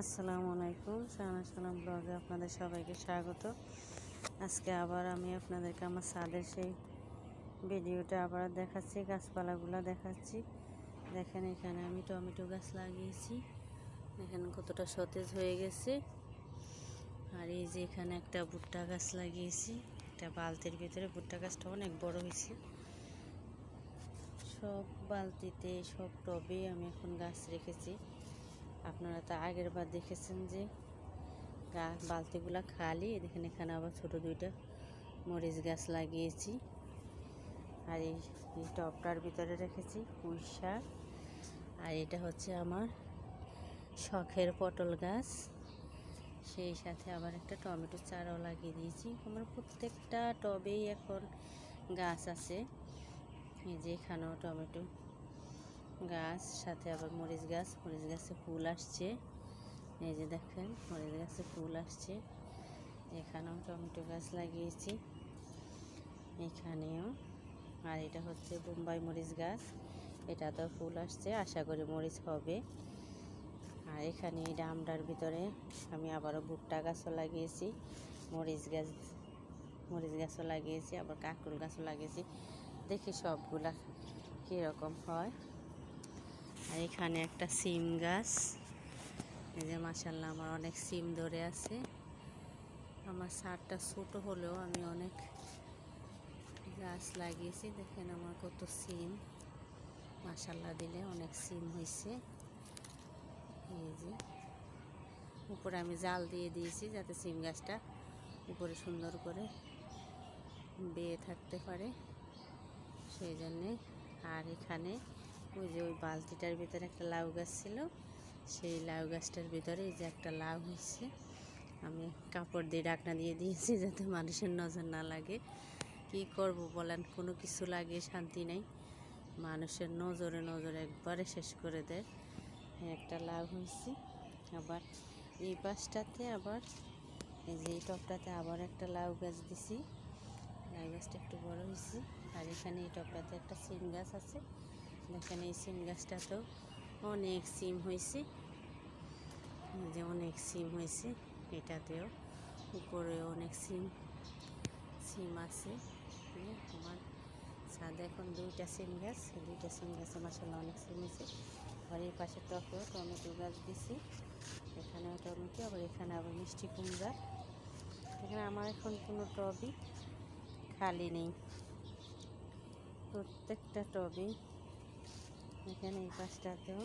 আসসালামু আলাইকুম সানা সালাম ব্লগে আপনাদের সবাইকে স্বাগত। আজকে আবার আমি আপনাদেরকে আমার ছাদের সেই ভিডিওটা আবার দেখাচ্ছি, গাছপালাগুলো দেখাচ্ছি। দেখেন এখানে আমি টমেটো গাছ লাগিয়েছি এখানে কতটা সতেজ হয়ে গেছে। আর এই যে এখানে একটা ভুট্টা গাছ লাগিয়েছি, একটা বালতির ভিতরে ভুট্টা গাছটা অনেক বড় হয়েছে। সব বালতিতে সব টবে আমি এখন গাছ রেখেছি। আপনারা তো আগের বার দেখেছেন যে গাছ বালতিগুলো খালি দেখেন এখানে আবার ছোট দুইটা মরিচ গাছ লাগিয়েছি। আর এই টবটার ভিতরে রেখেছি পুঁই শাক। আর এটা হচ্ছে আমার শখের পটল গাছ। সেই সাথে আবার একটা টমেটো চারাও লাগিয়ে দিয়েছি। আমার প্রত্যেকটা টবেই এখন গাছ আছে। এই যে এখানেও টমেটো গাছ, সাথে আবার মরিচ গাছ। মরিচ গাছে ফুল আসছে। এই যে দেখেন, মরিচ গাছে ফুল আসছে। এখানেও টমেটো গাছ লাগিয়েছি। এখানেও। আর এটা হচ্ছে বোম্বাই মরিচ গাছ। এটা তো ফুল আসছে। আশা করি মরিচ হবে। আর এখানে এই ডামটার ভিতরে আমি আবারও ভুট্টা গাছও লাগিয়েছি। মরিচ গাছ, মরিচ গাছও লাগিয়েছি। আবার কাঁকরোল গাছও লাগিয়েছি। দেখি সবগুলা কীরকম হয়। আর এখানে একটা সিম গাছ। এই যে মাসাল্লাহ আমার অনেক সিম ধরে আছে। আমার সারটা ছোট হলেও আমি অনেক গাছ লাগিয়েছি। দেখেন আমার কত সিম। মাসাল্লাহ দিলে অনেক সিম হয়েছে এই যে উপরে আমি জাল দিয়ে দিয়েছি যাতে সিম গাছটা উপরে সুন্দর করে বেয়ে থাকতে পারে। সেই জন্যে আর এখানে ওই যে ওই বালতিটার ভিতরে একটা লাউ গাছ ছিল, সেই লাউ গাছটার ভিতরে এই যে একটা লাউ হয়েছে। আমি কাপড় দিয়ে ডাকনা দিয়ে দিয়েছি যাতে মানুষের নজর না লাগে। কি করব বলেন, কোনো কিছু লাগে, শান্তি নেই। মানুষের নজরে নজরে একবারে শেষ করে দেয়। একটা লাউ হয়েছে। আবার এই পাশটাতে আবার এই যে এই টপটাতে আবার একটা লাউ গাছ দিছি। লাউ গাছটা একটু বড় হয়েছে। আর এখানে এই টপটাতে একটা সিম গাছ আছে। দেখেন এই সিম গাছটাতেও অনেক সিম হয়েছে। যে অনেক সিম হয়েছে, এটাতেও উপরে অনেক সিম সিম আছে। আমার ছাদে এখন দুইটা সিম গাছ দুইটা সিম গাছে মাসাল্লাহ অনেক সিম হয়েছে। এই পাশে টকেও টমেটো গাছ দিছি, এখানেও টমেটো, আবার এখানে আবার মিষ্টি কুমড়া। এখানে আমার এখন কোনো টবই খালি নেই। প্রত্যেকটা টবে এখানে এই পাশটাতেও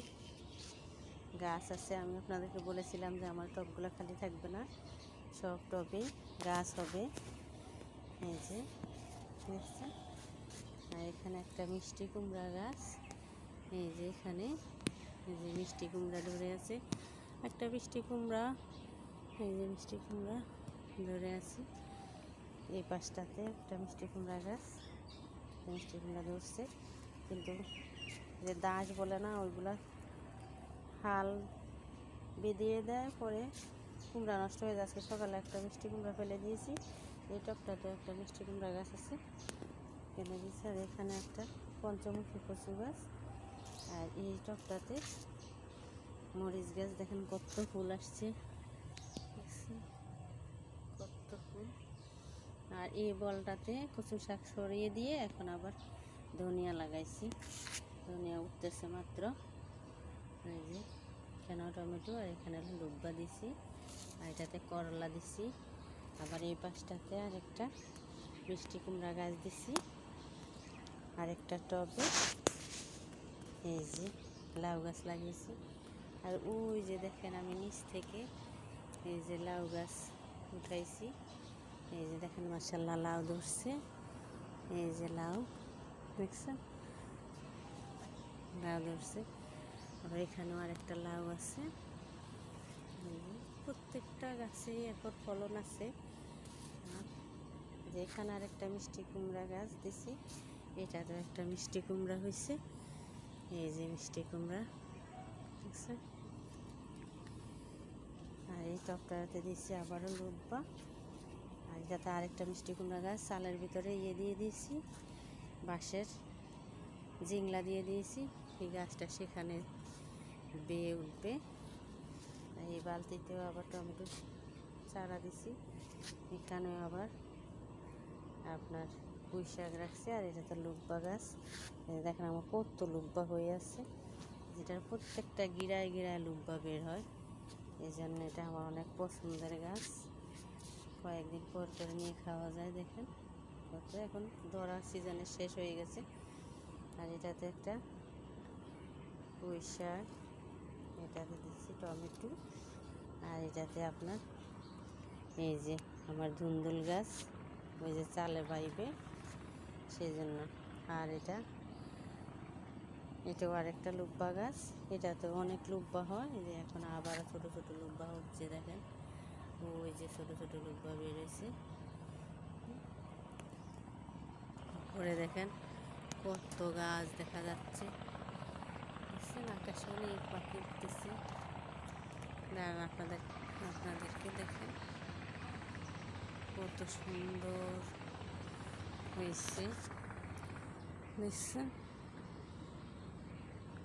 গাছ আছে। আমি আপনাদেরকে বলেছিলাম যে আমার টবগুলো খালি থাকবে না, সব টবে গাছ হবে। এই যে আর এখানে একটা মিষ্টি কুমড়া গাছ। এই যে এখানে, এই যে মিষ্টি কুমড়া ধরে আছে। একটা মিষ্টি কুমড়া, এই যে মিষ্টি কুমড়া ধরে আছে। এই পাশটাতে একটা মিষ্টি কুমড়া গাছ, মিষ্টি কুমড়া ধরছে। কিন্তু যে দাস বলে না, ওইগুলা হাল বেঁধিয়ে দেয়, পরে কুমড়া নষ্ট হয়ে যাচ্ছে। সকালে একটা মিষ্টি কুমড়া ফেলে দিয়েছি। এই টপটাতে একটা মিষ্টি কুমড়া গাছ আছে, ফেলে দিয়েছি। আর এখানে একটা পঞ্চমুখী কচু গাছ। আর এই টপটাতে মরিচ গাছ, দেখেন কত ফুল আসছে? কত ফুল। আর এই বলটাতে কচু শাক সরিয়ে দিয়ে এখন আবার ধনিয়া লাগাইছি। ধনিয়া উঠতেছে মাত্র। এই যে, এখানে টমেটো আর এখানে লুব্বা দিছি, আর এটাতে করলা দিছি। আবার এই পাশটাতে আরেকটা মিষ্টি কুমড়া গাছ দিছি, আরেকটা টবে। এই যে, লাউ গাছ লাগিয়েছি। আর ওই যে দেখেন আমি নিচ থেকে এই যে লাউ গাছ উঠাইছি। এই যে দেখেন মার্শাল্লাহ লাউ ধরছে। এই যে লাউ, দেখছেন? লাউ ধরছে। আবার এখানেও আরেকটা লাউ আছে। প্রত্যেকটা গাছে এখন ফলন আছে। আর যে এখানে আরেকটা মিষ্টি কুমড়া গাছ দিছি এটাতেও একটা মিষ্টি কুমড়া হয়েছে এই যে মিষ্টি কুমড়া ঠিক আছে আর এই টপটাতে দিচ্ছি আবারও লুব্বা আর যাতে আরেকটা মিষ্টি কুমড়া গাছ, চালের ভিতরে ইয়ে দিয়ে দিয়েছি, বাঁশের জিংলা দিয়ে দিয়েছি। এই গাছটা সেখানে বেয়ে উঠবে। এই বালতিতেও আবার টমেটো চারা দিছি। এখানেও আবার আপনার পুঁই শাক রাখছি, আর এটা তো লুব্বা গাছ। দেখেন আমার কত লুব্বা হয়ে আছে। যেটার প্রত্যেকটা গিরায় গিরায় লুব্বা বের হয়। এই জন্য এটা আমার অনেক পছন্দের গাছ। কয়েকদিন পর পর নিয়ে খাওয়া যায়, দেখেন। কত এখন ধরার সিজনে শেষ হয়ে গেছে। আর এটাতে একটা পুঁই শাক এটাতে দিচ্ছি টমেটো, আর এটাতে আপনার এই যে আমার ধুন্দুল গাছ, ওই যে চালে বাইবে সেই জন্য আর এটা, এটাও আরেকটা লুব্বা গাছ এটাতে অনেক লুব্বা হয়, এই যে এখন আবার ছোট ছোট লুব্বা হচ্ছে, দেখেন। ওই যে ছোট ছোট লুব্বা বেড়েছে উপরে দেখেন, কত গাছ দেখা যাচ্ছে। আকাশে অনেক পাখি উঠতেছে। দাঁড়ান, আপনাদের, আপনাদেরকে দেখেন। কত সুন্দর হয়েছে। দেখছেন?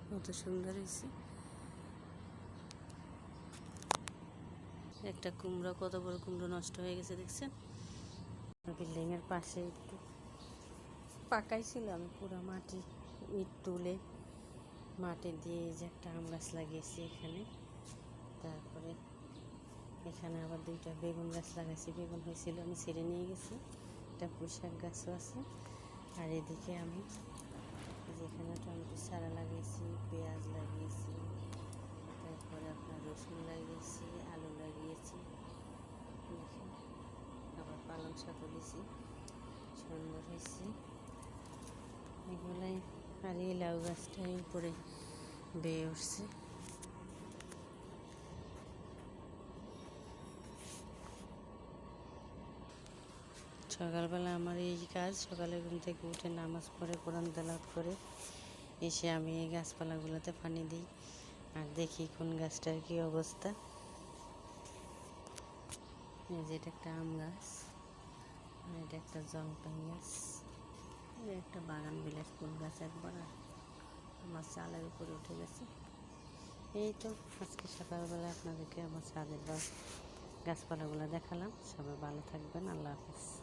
কত সুন্দর হয়েছে। একটা কুমড়ো, কত বড় কুমড়ো নষ্ট হয়ে গেছে, দেখছেন? বিল্ডিং এর পাশে একটু পাকাই ছিল আমি পুরো মাটি ইট তুলে। মাটি দিয়ে যে একটা আম গাছ লাগিয়েছি এখানে। তারপরে এখানে আবার দুইটা বেগুন গাছ লাগাইছি। বেগুন হয়েছিল, আমি ছেড়ে নিয়ে গেছি। একটা পুঁইশাক গাছও আছে। আর এদিকে আমি যেখানে টমেটো চারা লাগিয়েছি, পেঁয়াজ লাগিয়েছি, তারপরে আপনার রসুন লাগিয়েছি, আলু লাগিয়েছি। আবার পালং শাকও দিয়েছি সুন্দর হয়েছে। আর এই লাউ গাছটাই উপরে বেয়ে উঠছে। সকালবেলা আমার এই কাজ, সকালে ঘুম থেকে উঠে নামাজ পড়ে, কোরআন তেলাওয়াত করে এসে আমি এই গাছপালাগুলোতে পানি দিই আর দেখি কোন গাছটার কি অবস্থা। এই যে এটা একটা আম গাছ আর এটা একটা জলপাই গাছ। একটা বাগান বিলাস ফুল গাছ একবার আমার চালের উপরে উঠে গেছে। এই তো আজকে সকালবেলা আপনাদেরকে আমার ছাদের গাছপালাগুলো দেখালাম। সবাই ভালো থাকবেন। আল্লাহ হাফিজ।